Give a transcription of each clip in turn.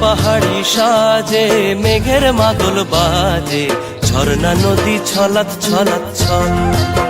পাহাড়ি সাজে মেঘের মাদল বাজে ঝর্ণা নদী ছলাত ছলাত ছল।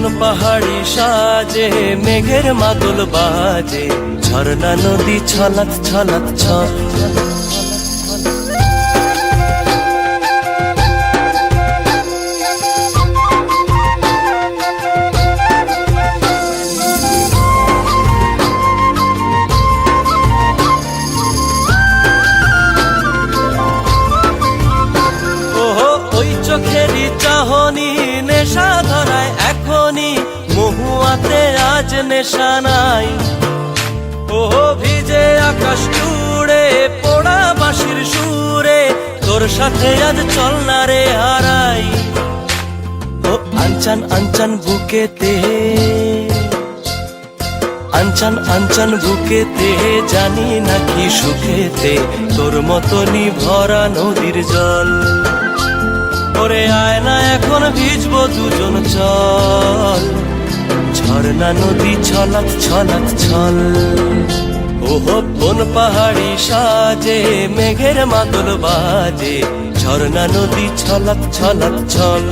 কোন পাহাড়ি সাজে মেঘের মাদল বাজে ঝর্ণা নদী ছলাত ছলাত ছল চোখেরই চাহনি নেশা ধরায় এখনই মহুয়াতে আজ নেশা নাই। ওহো, ভিজে আকাশ জুড়ে, পোড়া বাঁশির সুরে, তোর সাথে আজ চল না রে হারাই। ও, আনচান আনচান বুকেতে, আনচান আনচান বুকেতে, জানি নাকি সুখেতে, তোর মতনই ভরা নদীর জল। ওরে আয়না এখন ভিজবো দুজন চল। ঝর্ণা, নদী ছলাত ছলাত ছল। ওহো, বন, পাহাড়ি সাজে, মেঘের মাদল বাজে। ঝর্ণা, নদী ছলাত ছলাত ছল।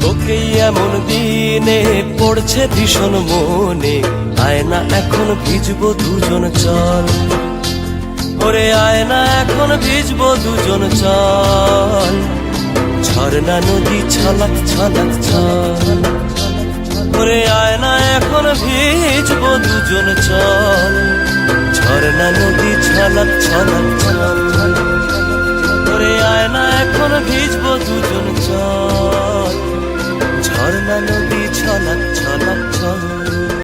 তোকে এমন দিনে পড়ছে ভীষণ মনে। আয়না এখন ভিজবো দুজন চল। ওরে আয় না এখন ভিজবো দুজন চল। ঝর্ণা নদী ছলক ছলক ছল। ওরে আয় না এখন ভিজবো দুজন চল। ঝর্ণা নদী ছলক ছলক ছল। ওরে আয়না এখন ভিজবো